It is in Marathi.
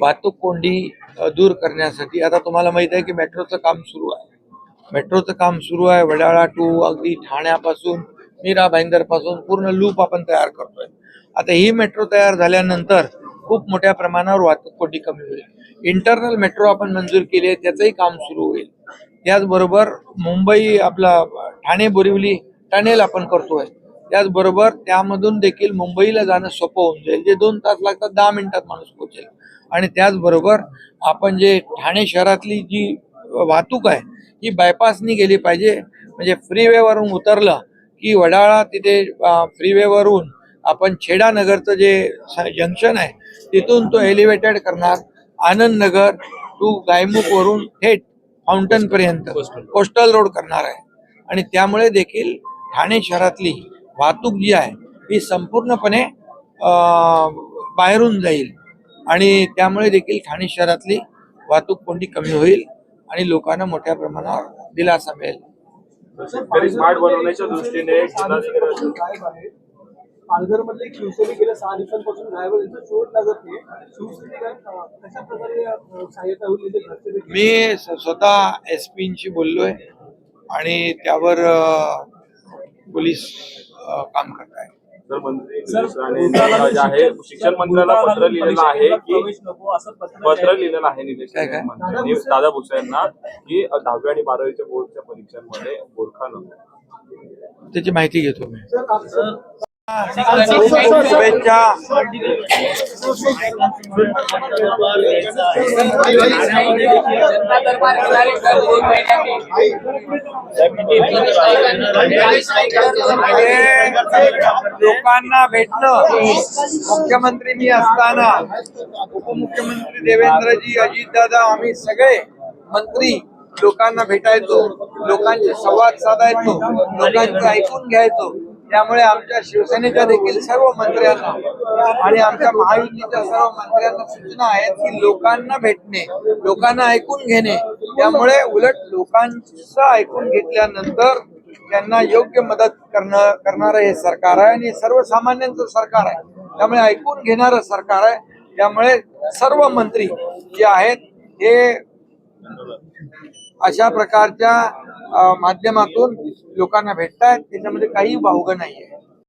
वाहतूक कोंडी दूर करण्यासाठी. आता तुम्हाला माहीत आहे की मेट्रोचं काम सुरू आहे. मेट्रोचं काम सुरू आहे. वडाळा टू अगदी ठाण्यापासून मीरा भाईंदरपासून पूर्ण लूप आपण तयार करतोय. आता ही मेट्रो तयार झाल्यानंतर खूप मोठ्या प्रमाणावर वाहतूक कोंडी कमी होईल. इंटरनल मेट्रो आपण मंजूर केली आहे त्याचंही काम सुरू होईल. त्याचबरोबर मुंबई आपला ठाणे बोरिवली टनेल आपण करतोय. त्याचबरोबर त्यामधून देखील मुंबईला जाणं सोपं होऊन जाईल. जे दोन तास लागतात दहा मिनिटात माणूस पोहोचेल. आणि त्याचबरोबर आपण जे ठाणे शहरातली जी वाहतूक आहे ही बायपासनी गेली पाहिजे. म्हणजे फ्रीवेवरून उतरलं की वडाळा तिथे फ्रीवेवरून आपण छेडा नगरचं जे जंक्शन आहे तिथून तो एलिव्हेटेड करणार. आनंद नगर टू गायमुख वरून थेट फाउंटन पर्यंत कोस्टल रोड करणार आहे. आणि त्यामुळे देखील ठाणे शहरातली वाहतूक जी आहे ही संपूर्णपणे अं, बाहेरून जाईल. आणि त्यामुळे देखील ठाणे शहरातली वाहतूक कोंडी कमी होईल आणि लोकांना मोठ्या प्रमाणावर दिलासा मिळेल. शेतकरी स्मार्ट बनवण्याच्या दृष्टीने जिल्हाधिकारी पालघर मधले शिवसेने गेल्या सहा दिवसांपासून गायब आहे. त्यांचा शोध लागत नाही शिवसेने काय अं, कशा प्रकारे अं, सहाय्यता होईल त्याचे घरचे देखील? मी स्वतः एस पींशी बोललोय आणि त्यावर पोलीस काम करत आहे. शिक्षण मंत्र्याला पत्र लिहिलेलं आहे की पत्र लिहिलेलं आहे निलेश काय काय? मंत्र्यांनी दादा भुसे यांना की दहावी आणि बारावीच्या बोर्डच्या परीक्षांमध्ये गोरखा नको. त्याची माहिती घेतो मी लोकांना भेटणं मुख्यमंत्री मी असताना उपमुख्यमंत्री देवेंद्रजी, अजितदादा, आम्ही सगळे मंत्री लोकांना भेटायचो, लोकांचे संवाद साधायचो, लोकांचं ऐकून घ्यायचो. त्यामुळे आमच्या शिवसेनेच्या देखील सर्व मंत्र्यांना आणि आमच्या महायुतीच्या सर्व मंत्र्यांना सूचना आहेत की लोकांना भेटणे लोकांना ऐकून घेणे. त्यामुळे उलट लोकांचं ऐकून घेतल्यानंतर त्यांना योग्य मदत करणं करणारं हे सरकार आहे आणि सर्वसामान्यांचं सरकार आहे. त्यामुळे ऐकून घेणारं सरकार आहे. त्यामुळे सर्व मंत्री जे आहेत हे अशा प्रकारच्या माध्यमातून लोकांना भेटतायत त्याच्यामध्ये काही वावगं नाहीये.